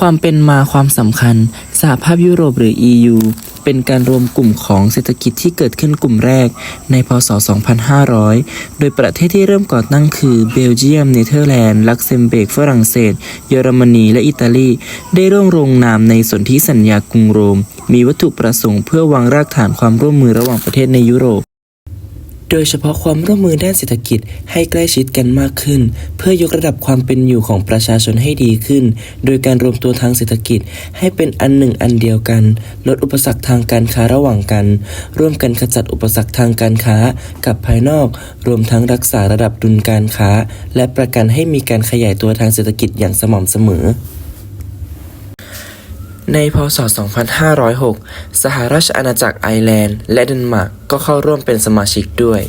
ความเป็นมาความสำคัญสหภาพยุโรปหรือ EU เป็นการรวมกลุ่มของเศรษฐกิจที่เกิดขึ้นกลุ่มแรกในพศ 2500 โดยประเทศที่เริ่มก่อตั้งคือเบลเยียม เนเธอร์แลนด์ ลักเซมเบก ฝรั่งเศส เยอรมนี และอิตาลี ได้ร่วมลงนามในสนธิสัญญากรุงโรม มีวัตถุประสงค์เพื่อวางรากฐานความร่วมมือระหว่างประเทศในยุโรป โดยเฉพาะความร่วมมือด้านเศรษฐกิจให้ใกล้ชิดกันมากขึ้น เพื่อยกระดับความเป็นอยู่ของประชาชนให้ดีขึ้น โดยการรวมตัวทางเศรษฐกิจให้เป็นอันหนึ่งอันเดียวกัน ลดอุปสรรคทางการค้าระหว่างกัน ร่วมกันขจัดอุปสรรคทางการค้า กับภายนอก รวมทั้งรักษาระดับดุลการค้า และประกันให้มีการขยายตัวทางเศรษฐกิจอย่างสม่ำเสมอ ในพศ 2506 สหราชอาณาจักรไอร์แลนด์ และเดนมาร์กก็เข้าร่วมเป็นสมาชิกด้วย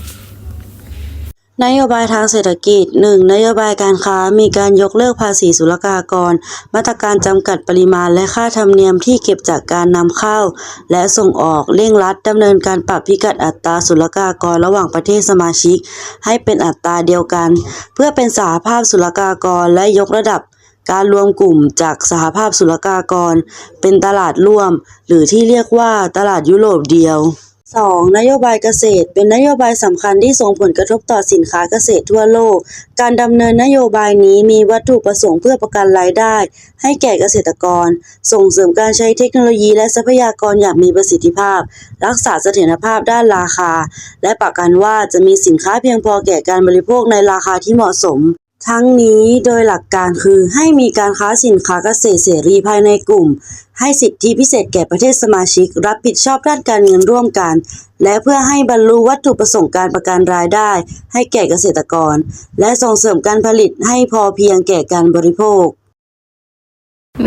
นโยบายทางเศรษฐกิจ 1. นโยบายการค้ามีการยกเลิกภาษีศุลกากร มาตรการจำกัดปริมาณและค่าธรรมเนียมที่เก็บจากการนำเข้า และส่งออกเร่งรัดดำเนินการปรับพิกัดอัตราศุลกากรระหว่างประเทศสมาชิก ให้เป็นอัตราเดียวกัน เพื่อเป็นสหภาพศุลกากรและยกระดับ การรวมกลุ่มจากสหภาพศุลกากร เป็นตลาดร่วม หรือที่เรียกว่าตลาดยุโรปเดียว 2. นโยบายเกษตร เป็นนโยบายสำคัญที่ส่งผลกระทบต่อสินค้าเกษตรทั่วโลก การดำเนินนโยบายนี้มีวัตถุประสงค์เพื่อประกันรายได้ ให้แก่เกษตรกร ส่งเสริมการใช้เทคโนโลยีและทรัพยากรอย่างมีประสิทธิภาพ รักษาเสถียรภาพด้านราคา และประกันว่าจะมีสินค้าเพียงพอแก่การบริโภคในราคาที่เหมาะสม ทั้งนี้โดยหลักการคือให้มีการค้าสินค้าเกษตรเสรีภายในกลุ่ม ให้สิทธิพิเศษแก่ประเทศสมาชิก รับผิดชอบด้านการเงินร่วมกัน และเพื่อให้บรรลุวัตถุประสงค์การประกันรายได้ ให้แก่เกษตรกร และส่งเสริมการผลิตให้พอเพียงแก่การบริโภค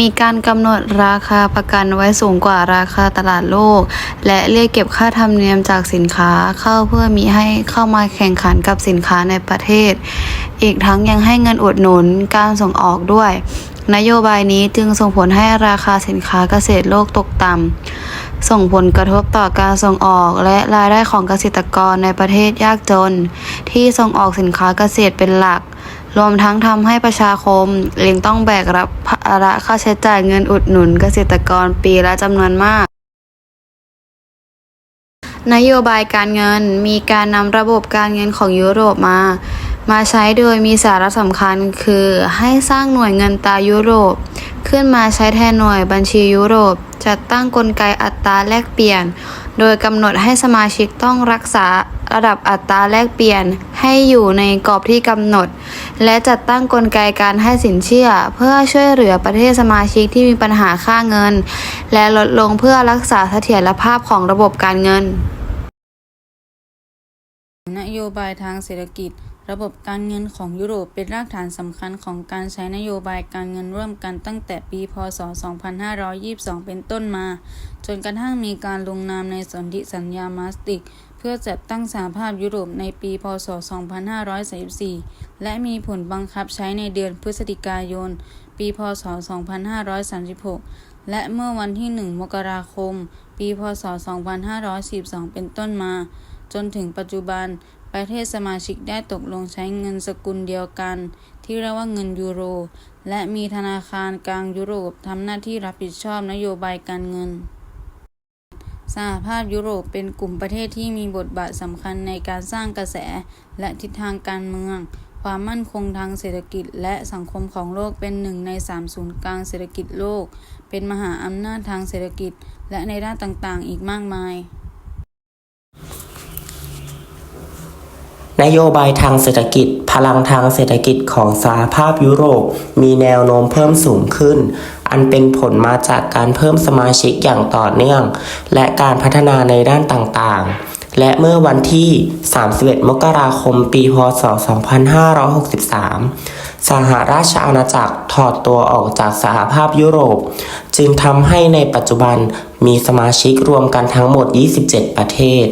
มีการกำหนดราคาประกันไว้สูงกว่าราคาตลาดโลก และเรียกเก็บค่าธรรมเนียมจากสินค้าเข้าเพื่อมีให้เข้ามาแข่งขันกับสินค้าในประเทศ อีกทั้งยังให้เงินอุดหนุนการส่งออกด้วย นโยบายนี้จึงส่งผลให้ราคาสินค้าเกษตรโลกตกต่ำส่งผลกระทบต่อการส่งออกและรายได้ของเกษตรกรในประเทศยากจน ที่ส่งออกสินค้าเกษตรเป็นหลัก รวมทั้งทำให้ประชาคมเองต้องแบกรับภาระค่าใช้จ่ายเงินอุดหนุนเกษตรกรปีละจำนวนมากนโยบายการเงินมีการนำระบบการเงินของยุโรปมา มาใช้โดยมีสาระสำคัญคือให้สร้างหน่วยเงินตายุโรป ขึ้นมาใช้แทนหน่วยบัญชียุโรป จัดตั้งกลไกอัตราแลกเปลี่ยน โดยกำหนดให้สมาชิกต้องรักษา ระดับอัตราแลกเปลี่ยนให้อยู่ในกรอบที่กำหนด และจัดตั้งกลไกการให้สินเชื่อ เพื่อช่วยเหลือประเทศสมาชิกที่มีปัญหาค่าเงิน และลดลงเพื่อรักษาเสถียรภาพของระบบการเงิน นโยบายทางเศรษฐกิจระบบการเงินของยุโรปเป็นรากฐานสำคัญของการใช้นโยบายการเงินร่วมกันตั้งแต่ปี พ.ศ.2522 เป็นต้นมา จนกระทั่งมีการลงนามในสนธิสัญญามาสติก พื่อจัดตั้งสหภาพยุโรปในปี พ.ศ.2534 และมีผลบังคับใช้ในเดือนพฤศจิกายน ปี พ.ศ.2536 และเมื่อวันที่ 1 มกราคม ปี พ.ศ.2542 เป็นต้นมา จนถึงปัจจุบัน ประเทศสมาชิกได้ตกลงใช้เงินสกุลเดียวกัน ที่เรียกว่าเงินยูโร และมีธนาคารกลางยุโรปทำหน้าที่รับผิดชอบนโยบายการเงิน สหภาพยุโรปเป็นกลุ่มประเทศที่มีบทบาทสำคัญในการสร้างกระแสและทิศทางการเมือง ความมั่นคงทางเศรษฐกิจและสังคมของโลกเป็นหนึ่งในสามศูนย์กลางเศรษฐกิจโลก เป็นมหาอำนาจทางเศรษฐกิจ และในด้านต่างๆ อีกมากมาย นโยบายทางเศรษฐกิจ พลังทางเศรษฐกิจของสหภาพยุโรปมีแนวโน้มเพิ่มสูงขึ้น อันเป็นผลมาจากการเพิ่มสมาชิกอย่างต่อเนื่อง และการพัฒนาในด้านต่างๆ และเมื่อวันที่ 31 มกราคม ปี พ.ศ.2563 สหราชอาณาจักรถอดตัวออกจากสหภาพยุโรป จึงทำให้ในปัจจุบันมีสมาชิกรวมกันทั้งหมด 27 ประเทศ